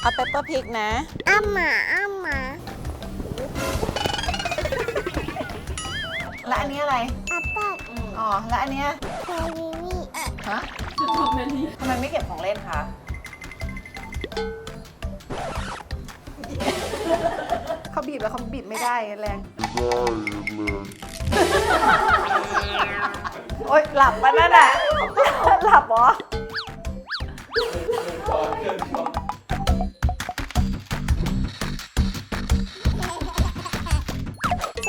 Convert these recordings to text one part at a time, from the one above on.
เอาเปปเปอร์พริกนะอาหมาอาหมาและอันนี้อะไรแอปเปิ้ลอ๋อ และอันเนี้ยเชอร์รี่ฮะทำไมไม่เก็บของเล่นคะ เขาบีบแล้วเขาบีบไม่ได้แรง โอ๊ยหลับปะนั่นน่ะ หลับเหรอ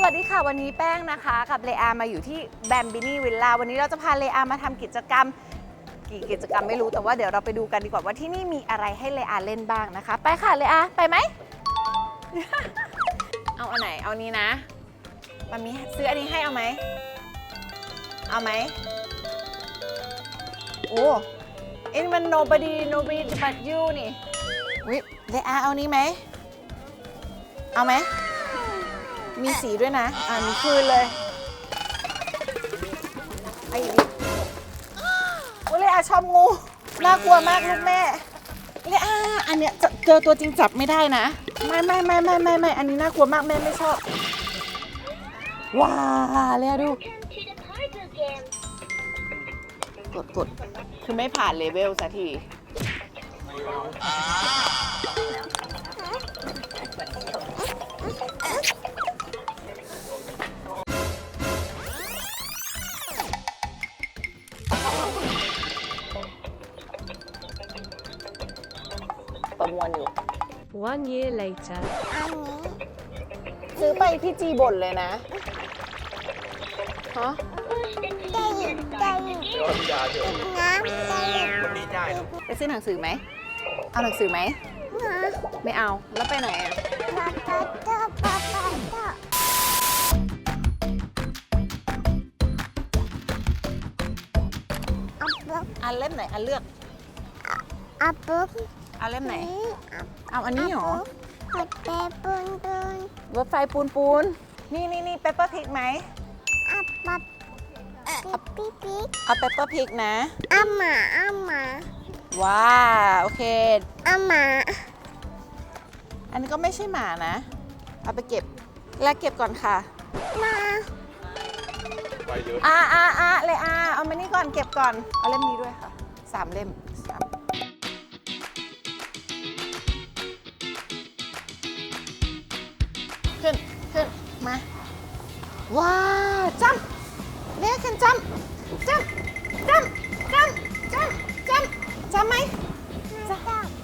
วัสดีค่ะ วันนี้แป้งนะคะกับเลอามาอยู่ที่แบมบินี่วิลล่าวันนี้เราจะพาเลอามาทำกิจกรรมกี่กิจกรรมไม่รู้แต่ว่าเดี๋ยวเราไปดูกันดีกว่าว่าที่นี่มีอะไรให้เลอาเล่นบ้างนะคะ ไปค่ะเลอาไปไหม เอาอันไหนเอานี้นะมันมีซื้ออันนี้ให้เอาไหมเอาไหมโอ้เอ็นมัน nobody nobody but you นี่วิเลอาเอานี้ไหมเอาไหม มีสีด้วยนะ อ่ามีคืนเลยไอ้นี่โอ้เลยอาชอบงู น่ากลัวมากลูกแม่เลยอาอันเนี้ยเจอตัวจริงจับไม่ได้นะ ไม่ไม่ไม่ไม่ไม่ไม่อันนี้น่ากลัวมากแม่ไม่ชอบ ว้าเลยอาดู กดกดคือไม่ผ่านเลเวลสักที One year later. อันนี้ซื้อไปพี่จีบ่นเลยนะ ฮะ ได้ยินได้ยินน้ำได้ยินไปซื้อหนังสือไหม เอาหนังสือไหม นะไม่เอา แล้วไปไหนอะปาปาเตอปาปาเตออัปเปิ้ลอันเล่มไหน อันเลือกอัปเปิ้ ลอันเล่มไหนนี่เอาอันนี้เหรอหัดเปปุนปุนรถไฟปูนปูน นี่นี่นี่เปปเปอร์พริกไหมอัปปับปิ๊กปิ๊กเอาเปปเปอร์พริกนะอาหมาอาหมาว้าโอเคอาหมา อันนี้ก็ไม่ใช่หมานะ เอาไปเก็บ แล้วเก็บก่อนค่ะ มาอ่าอ่าอ่าเลยอ่าเอามานี่ก่อนเก็บก่อน เอาเล่มนี้ด้วยค่ะ สามเล่ม มาว้าจัมเรียกขึ้นจัมจัมจัมจัมจัมจัมจัมไหมมาจับ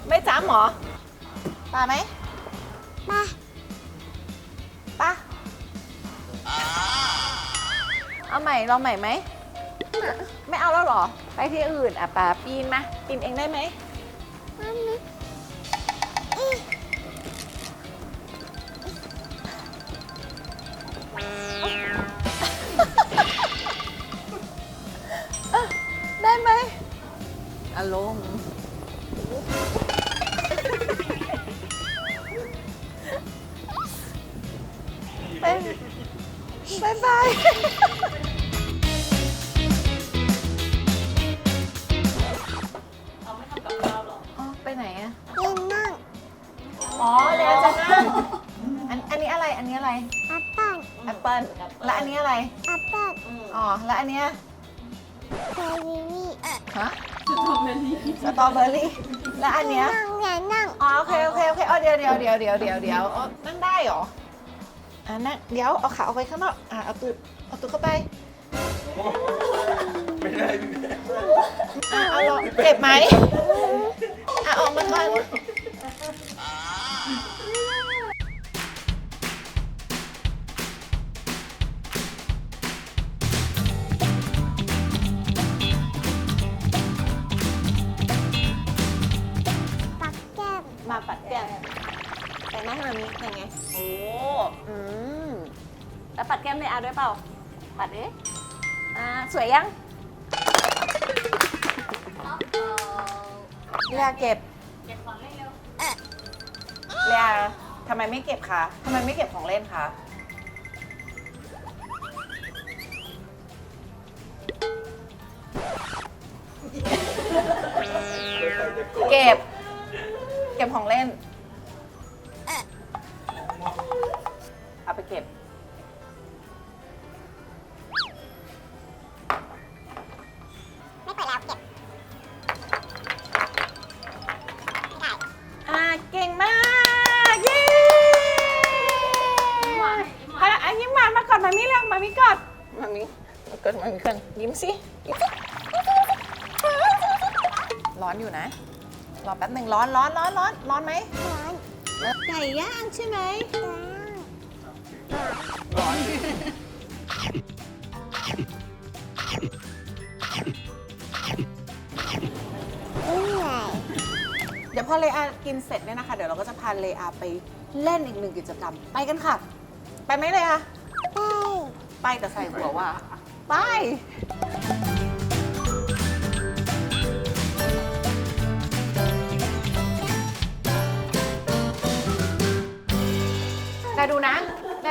ไม่จัมเหรอปาไหมมาปะเอาใหม่ลองใหม่ไหมไม่เอาแล้วเหรอ ไปที่อื่นอะป่าปีนมาปีนเองได้ไหม อารมณ์เป็นบายบาย อ๋อ ไปไหนอะยืนนั่งอ๋อเดี๋ยวจะนั่งอันอันนี้อะไร อันนี้อะไร แอปเปิ้ลแอปเปิ้ลและอันนี้อะไร แอปเปิ้ลอ๋อ และอันเนี้ยเชอร์รี่ ฮะ สตรอเบอรี่ และอันเนี้ย นั่งอย่านั่ง อ๋อโอเคโอเคโอเคอ๋อเดี๋ยวเดี๋ยวเดี๋ยวเดี๋ยวเดี๋ยวเดี๋ยวอ๋อนั่งได้เหรอ อ่านั่งเดี๋ยวเอาขาออกไปข้างนอก อ่าเอาตูดเอาตูดเข้าไป ไม่ได้อ่าเอาลองเจ็บไหมอะออกมาก่อน ไปนั่งตรงนี้ยังไง โอ้ อืม แล้วปัดแก้มได้อาด้วยเปล่า ปัดดิอ่า สวยยังเรียเก็บ เก็บของเล่นเร็วเรียทำไมไม่เก็บคะทำไมไม่เก็บของเล่นคะเก็บ เก็บของเล่น ไปเก็บ ไม่เปิดแล้วเก็บ ไม่ได้ อ่าเก่งมากเย้พาอันยิ้มหวานมาก่อนมามิเร็วมามิกอดมามิกอดมามิก่อนยิ้มสิยิ้มสิร้อนอยู่นะ รอแป๊บหนึ่งร้อนร้อนร้อนร้อนร้อนไหมร้อนไก่ย่างใช่ไหมร้อน เหนื่อยเดี๋ยวพอเลอากินเสร็จเนี่ยนะคะ เดี๋ยวเราก็จะพาเลอาไปเล่นอีกหนึ่งกิจกรรม ไปกันค่ะ ไปไหมเลอาไป ไปแต่ใส่หัวว่า ไป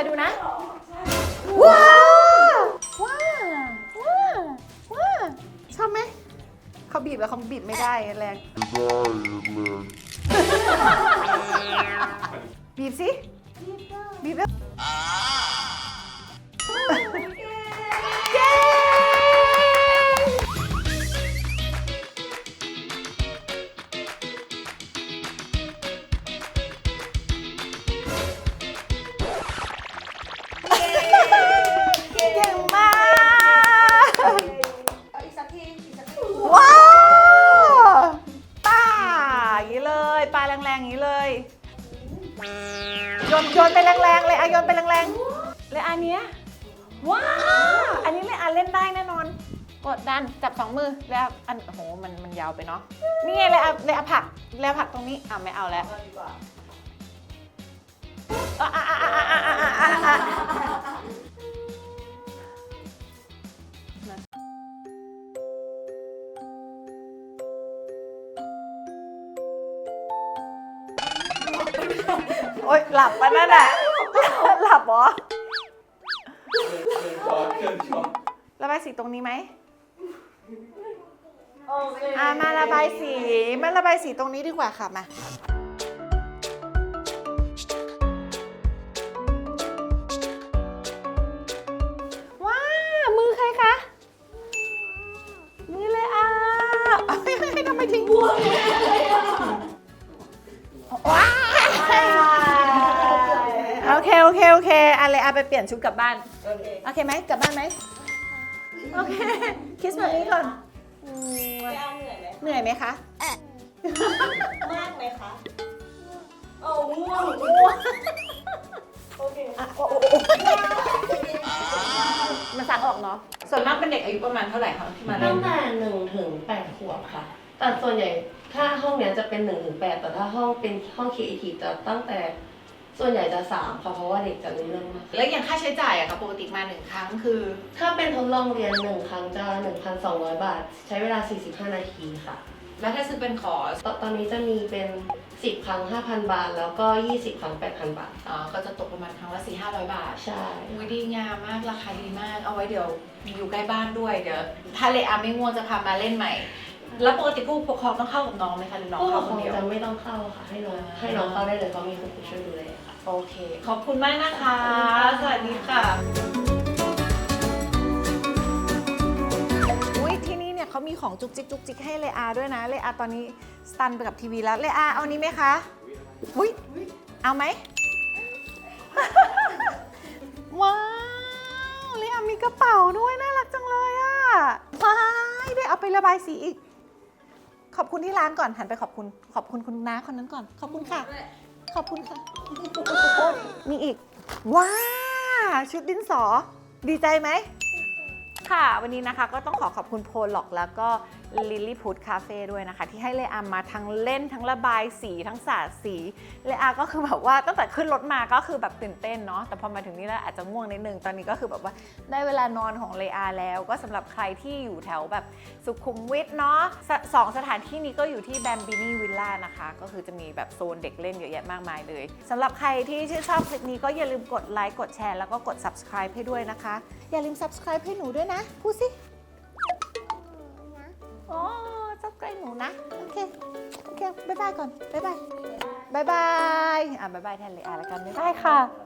ดูนะ ว้าวว้าวว้าวว้าวชอบไหมเขาบีบแล้วเขาบีบไม่ได้แรงบีบสิบีบแล้ว โยนโยนไปแรงๆเลยอะโยนไปแรงๆเลยอันเนี้ยว้าวอันนี้เลยอันเล่นได้แน่นอน กดดันจับสองมือแล้วอันโอ้โหมันมันยาวไปเนาะนี่ไงเลยอะเลยอะผักแล้วผักตรงนี้อะไม่เอาแล้ว โอ๊ยหลับปะนั่นแหละหลับเหรอระบายสีตรงนี้ไหมอ่ามาระบายสีมาระบายสีตรงนี้ดีกว่าค่ะมา โอเคอะไรอะไปเปลี่ยนชุดกลับบ้านโอเคไหมกลับบ้านไหมโอเค คิสแบบนี้ก่อนอืมเหนื่อยไหมคะ มากไหมคะเอาง่วงโอเคอะโอ้โอ้โอ้มันสั่งออกเนาะ ส่วนมากเป็นเด็กอายุประมาณเท่าไหร่คะที่มาเล่ตั้นงแต่หนึ่งถึงแปดขวบค่ะ แต่ส่วนใหญ่ถ้าห้องเนี้ยจะเป็นหนึ่งถึงแปดแต่ถ้าห้องเป็นห้องครีเอทีฟจะตั้งแต่ ส่วนใหญ่จะสามค่ะเพราะว่าเด็กจะรู้เรื่องมาก แล้วอย่างค่าใช้จ่ายอะคะปกติมาหนึ่งครั้งคือ ถ้าเป็นทดลองเรียนหนึ่งครั้งจะหนึ่งพันสองร้อยบาท ใช้เวลาสี่สิบห้านาทีค่ะ แล้วถ้าซื้อเป็นคอร์สตตอนนี้จะมีเป็นสิบครั้งห้าพันบาท แล้วก็ยี่สิบครั้งแปดพันบาท อ๋อก็จะตกประมาณครั้งละสี่ห้าร้อยบาทใช่ อุ้ยดีงามมากราคาดีมาก เอาไว้เดี๋ยวอยู่ใกล้บ้านด้วยเดี๋ยวถ้าเลอาไม่ง่วงจะพามาเล่นใหม่ แล้วปกติผู้ปกครองต้องเข้ากับน้องไหมคะหรือน้องผู้ปเข้ากคครอนงเดียว จะไม่ต้องเข้าค่ะ ให้น้องให้น้องเข้าได้เลยเพราะมีคุณครูช่วยดูแลค่ะ โอเค ขอบคุณมากนะคะ สวัสดีค่ะ อุ้ยที่นี่เนี่ยเขามีของจุกจิกจุกจิกให้เลอาด้วยนะ เลอาตอนนี้สตันไปกับทีวีแล้ว เลอาเอานี้ไหมคะ อุ้ยเอาไหม ว้าว เลอามีกระเป๋าด้วยน่ารักจังเลยอะว้ายได้เอาไประบายสีอีก ขอบคุณที่ร้านก่อนหันไปขอบคุณขอบคุณคุณน้าคนนั้นก่อน ขอบคุณค่ะ ขอบคุณค่ะ มีอีก ว้าชุดดินสอ ดีใจไหม ค่ะ วันนี้นะคะก็ต้องขอขอบคุณโพล็อกแล้วก็ลิลลี่พุดคาเฟ่ด้วยนะคะ ที่ให้เลอามาทั้งเล่นทั้งระบายสีทั้งสาดสีเลอาก็คือแบบว่าตั้งแต่ขึ้นรถมาก็คือแบบตื่นเต้นเนาะแต่พอมาถึงนี่แล้วอาจจะง่วงนิดนึงตอนนี้ก็คือแบบว่าได้เวลานอนของเลอาแล้ว ก็สำหรับใครที่อยู่แถวแบบสุขุมวิทเนาะสองสถานที่นี้ก็อยู่ที่แบมบินี่วิลล่านะคะ ก็คือจะมีแบบโซนเด็กเล่นเยอะแยะมากมายเลยสำหรับใครที่ชื่นชอบคลิปนี้ก็อย่าลืมกดไลค์กดแชร์แล้วก็กด subscribe ให้ด้วยนะคะ อย่าลืม subscribe ให้หนูด้วยนะพูดสิ นะอ๋อ subscribe หนูนะ โอเค โอเคบายบายก่อนบายบายบายบายอะบายบายแทนเลยอะแล้วกันบายบายค่ะ